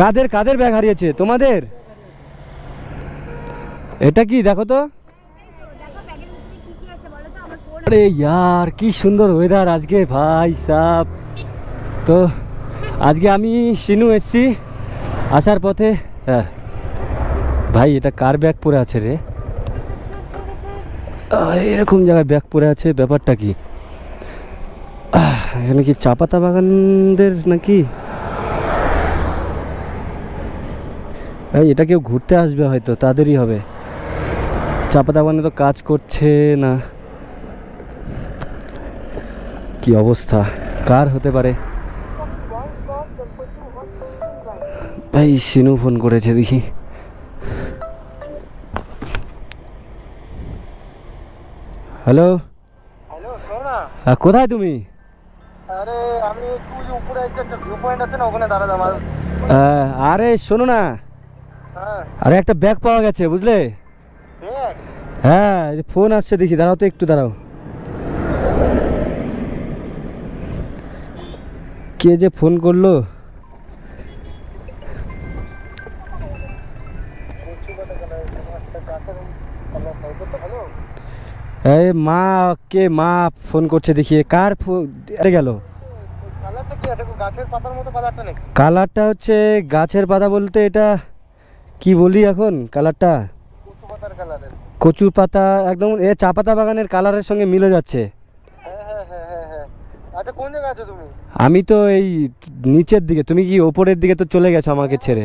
কাদের কাদের bag হারিয়েছে? তোমাদের? এটা কি, দেখো তো। আরে ইয়ার, কি সুন্দর ওয়েদার আজকে ভাই সাপ তো, আজকে আমি সিনু এসছি আসার পথে। হ্যাঁ। ভাই, এটা কার ব্যাগ পরে আছে রে? এরকম জায়গায় ব্যাগ পরে আছে, ব্যাপারটা কি? এখানে কি চা পাতা বাগানদের নাকি? ভাই এটা কেউ ঘুরতে আসবে হয়তো তাদেরই হবে। চা পাতা বাগানে তো কাজ করছে না। কি অবস্থা? কার হতে পারে? ভাই সিনু ফোন করেছে দেখি। হ্যালো? কোথায় তুমি? আরে আমি একটু উপরে একটা ভিউ পয়েন্ট আছে না ওখানে দাঁড়াতে আরে শোনো না। আরে একটা ব্যাগ পাওয়া গেছে বুঝলে? হ্যাঁ ফোন আসছে দেখি দাঁড়াও তো একটু দাঁড়াও। কে যে ফোন করল? এই মা কে মা ফোন করছে দেখি কার গেল? কালারটা হচ্ছে গাছের পাতা বলতে এটা কি বলি এখন কালারটা? কচু কচু পাতা একদম এ চা পাতা বাগানের কালারের সঙ্গে মিলে যাচ্ছে। হ্যাঁ হ্যাঁ হ্যাঁ হ্যাঁ হ্যাঁ আচ্ছা আমি তো এই নিচের দিকে তুমি কি ওপরের দিকে তো চলে গেছো আমাকে ছেড়ে।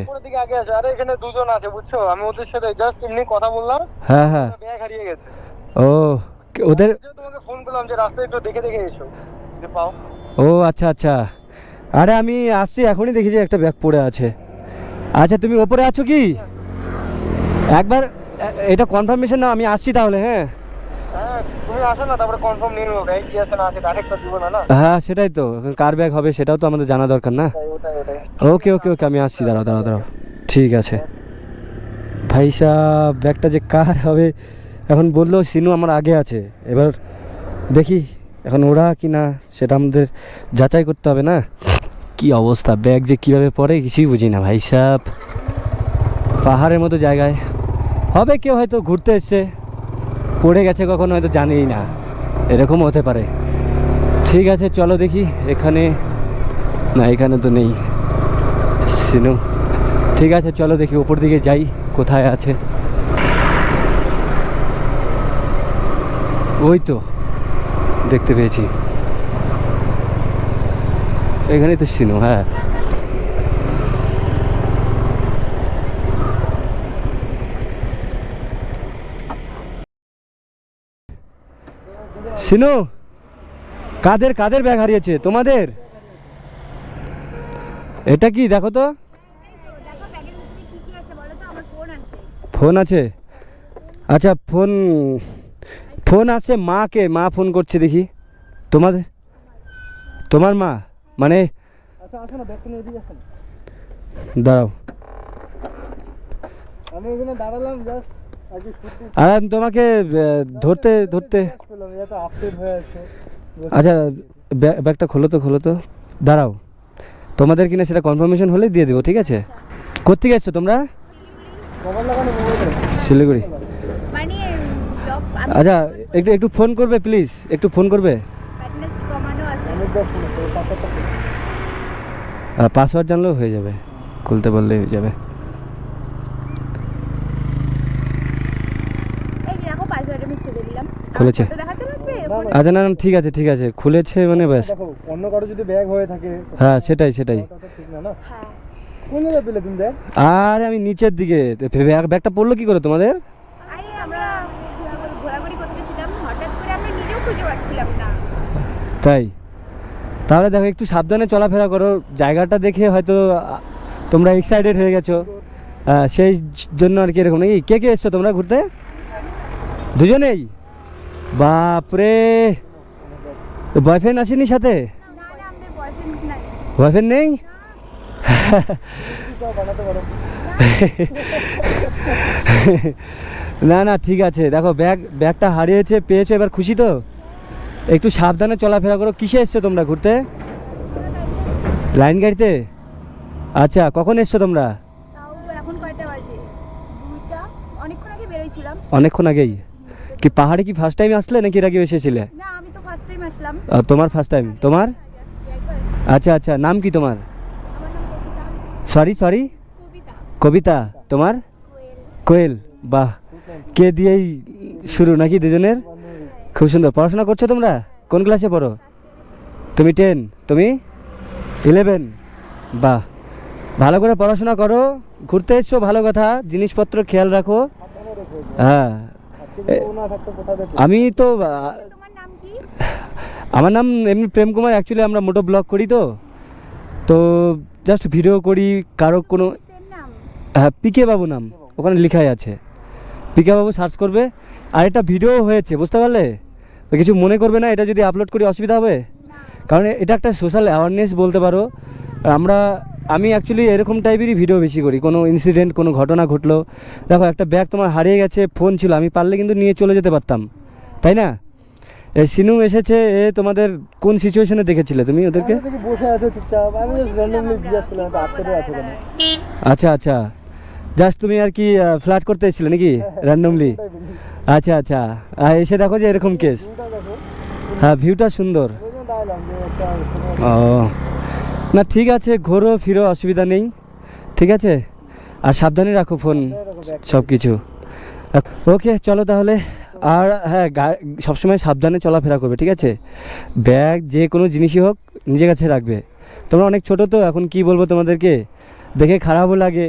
আরে এখানে দুজন আছে বুঝছ? আমি ওদের সাথে জাস্ট এমনি কথা বললাম হ্যাঁ হ্যাঁ। ব্যাগ হারিয়ে গেছে। ও ওদের তোমাকে ফোন করলাম যে রাস্তায় একটু দেখে দেখে এসো। যে পাও। ও আচ্ছা আচ্ছা। আরে আমি আসছি এখনই দেখি যে একটা ব্যাগ পড়ে আছে। আচ্ছা তুমি ওপরে আছো কি? একবার এটা কনফার্মেশন না আমি আসছি তাহলে হ্যাঁ? হ্যাঁ হ্যাঁ সেটাই তো। কার ব্যাগ হবে সেটাও তো আমাদের জানা দরকার না? ওকে ওকে ওকে আমি আসছি দাঁড়াও দাঁড়াও দাঁড়াও। ঠিক আছে। ভাই সাহ ব্যাগটা যে কার হবে? এখন বলল সিনু আমার আগে আছে। এবার দেখি এখন ওরা কি না সেটা আমাদের যাচাই করতে হবে না? কি অবস্থা? ব্যাগ যে কীভাবে পড়ে কিছুই বুঝি না ভাই সাহ পাহাড়ের মতো জায়গায়। হবে কেউ হয়তো ঘুরতে এসছে। পড়ে গেছে কখনো হয়তো জানেই না। এরকম হতে পারে। ঠিক আছে, চলো দেখি। এখানে না, এখানে তো নেই। সিনু। ঠিক আছে, চলো দেখি, ওপর দিকে যাই। কোথায় আছে? ওই তো। দেখতে পেয়েছি। এখানে তো সিনু হ্যাঁ। সিনু, কাদের কাদের ব্যাগ হারিয়েছে? তোমাদের? এটা কি, দেখো তো। ফোন আছে। আচ্ছা ফোন ফোন আছে মাকে, মা ফোন করছে দেখি। তোমাদের? তোমার মা? মানে আচ্ছা। দাঁড়াও। আমি এখানে দাঁড়ালাম জাস্ট আর আমি তোমাকে ধরতে ধরতে। আচ্ছা ব্যাগ- ব্যাগটা খোলো তো খোলো তো। দাঁড়াও। তোমাদের কিনা সেটা কনফার্মেশন হলেই দিয়ে দেবো ঠিক আছে? কোথেকে এসছো তোমরা? শিলিগুড়ি। মানে আচ্ছা একটু একটু ফোন করবে প্লিজ একটু ফোন করবে? পাসওয়ার্ড জানলেও হয়ে যাবে। খুলতে বললেই হয়ে যাবে। এই যে দেখো পাসওয়ার্ড আমি খুলে দিলাম। খুলেছে? আচ্ছা না না ঠিক আছে ঠিক আছে। খুলেছে মানে ব্যাস। অন্য কারও যদি ব্যাগ হয়ে থাকে হ্যাঁ সেটাই সেটাই। ওটা তো ঠিক না না? হ্যাঁ। কোন জায়গায় পেলে তুমি ব্যাগ আর আমি নিচের দিকে। ব্যাগটা পড়ল কি করে তোমাদের? আরে আমরা ঘোরাঘুরি- ঘোরাঘুরি করতেছিলাম হঠাৎ করে আমরা নিজেও খুঁজে পাচ্ছিলাম না। তাই? তাহলে দেখো, একটু সাবধানে চলাফেরা করো। জায়গাটা দেখে হয়তো তোমরা এক্সাইটেড হয়ে গেছো। সেই জন্য আর কি এরকম নাকি? কে কে এসছো তোমরা ঘুরতে? দুজনেই? বাপরে! বয়ফ্রেন্ড আসেনি সাথে? বয়ফ্রেন্ড নেই? না না, ঠিক আছে। দেখো ব্যাগ ব্যাগটা হারিয়েছে, পেয়েছ, এবার খুশি তো? একটু সাবধানে চলাফেরা করো। কিসে এসছো তোমরা ঘুরতে? লাইন গাড়িতে? আচ্ছা কখন এসছো তোমরা? অনেকক্ষণ আগেই। কি পাহাড়ে কি ফার্স্ট টাইম আসলে নাকি এর আগে এসেছিলে? তোমার ফার্স্ট টাইম তোমার? আচ্ছা আচ্ছা নাম কি তোমার? Sorry sorry Kabita. তোমার? কোয়েল বাহ। কে দিয়েই শুরু নাকি দুজনের? খুব সুন্দর। পড়াশোনা করছ তোমরা? কোন ক্লাসে পড়ো? তুমি টেন তুমি? ইলেভেন বাহ। ভালো করে পড়াশোনা করো। ঘুরতে এসছো, ভালো কথা। জিনিসপত্র খেয়াল রাখো। হ্যাঁ। আমি তো আমার নাম এমনি প্রেম কুমার। অ্যাকচুয়ালি আমরা মোটো ব্লগ করি তো। তো জাস্ট ভিডিও করি, কারও কোনো হ্যাঁ পিকে বাবু নাম। ওখানে লেখাই আছে। পিকে বাবু সার্চ করবে। আর এটা ভিডিও হয়েছে, বুঝতে পারলে? কিছু মনে করবে না এটা যদি আপলোড করি অসুবিধা হবে? কারণ এটা একটা সোশ্যাল অ্যাওয়ারনেস বলতে পারো। আমরা আমি অ্যাকচুয়ালি এরকম টাইপেরই ভিডিও বেশি করি। কোনো ইনসিডেন্ট কোনো ঘটনা ঘটলো। দেখো একটা ব্যাগ তোমার হারিয়ে গেছে ফোন ছিল আমি পারলে কিন্তু নিয়ে চলে যেতে পারতাম। তাই না? এই সিনু এসেছে এ তোমাদের কোন সিচুয়েশনে দেখেছিলে তুমি ওদেরকে? বসে আছে চুপচাপ। আমি আচ্ছা আচ্ছা। জাস্ট তুমি আর কি ফ্ল্যাট করতে এসেছিলে নাকি? র্যান্ডমলি আচ্ছা আচ্ছা। এসে দেখো যে এরকম কেস হ্যাঁ ভিউটা সুন্দর। ও। না, ঠিক আছে, ঘোরো, ফিরো, অসুবিধা নেই। ঠিক আছে? আর সাবধানে রাখো ফোন সব কিছু ওকে চলো তাহলে। আর হ্যাঁ সবসময় সাবধানে চলাফেরা করবে, ঠিক আছে? ব্যাগ যে কোনো জিনিসই হোক, নিজের কাছে রাখবে। তোমরা অনেক ছোট তো, এখন কি বলব তোমাদেরকে? দেখে খারাপও লাগে।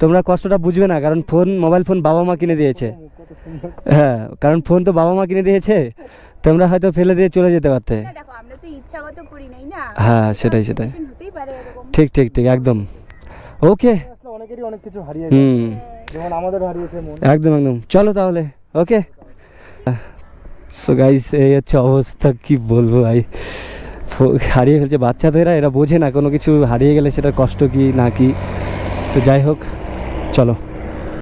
তোমরা কষ্টটা বুঝবে না কারণ ফোন মোবাইল ফোন বাবা মা কিনে দিয়েছে। হ্যাঁ কারণ ফোন তো বাবা মা কিনে দিয়েছে তোমরা হয়তো ফেলে দিয়ে চলে যেতে পারতে। না দেখো আমরা তো ইচ্ছাগত করি নাই না? হ্যাঁ, সেটাই, সেটাই। ঠিক ঠিক ঠিক একদম। ওকে অনেকেরই অনেক কিছু হারিয়ে হুম। যেমন আমাদের হারিয়েছে একদম একদম। চলো তাহলে ওকে সো গাইস এই হচ্ছে অবস্থা কি বলব ভাই? ফো- হারিয়ে ফেলছে বাচ্চাদের এরা বোঝে না কোনো কিছু হারিয়ে গেলে সেটা কষ্ট কি না কি। তো যাই হোক। চলো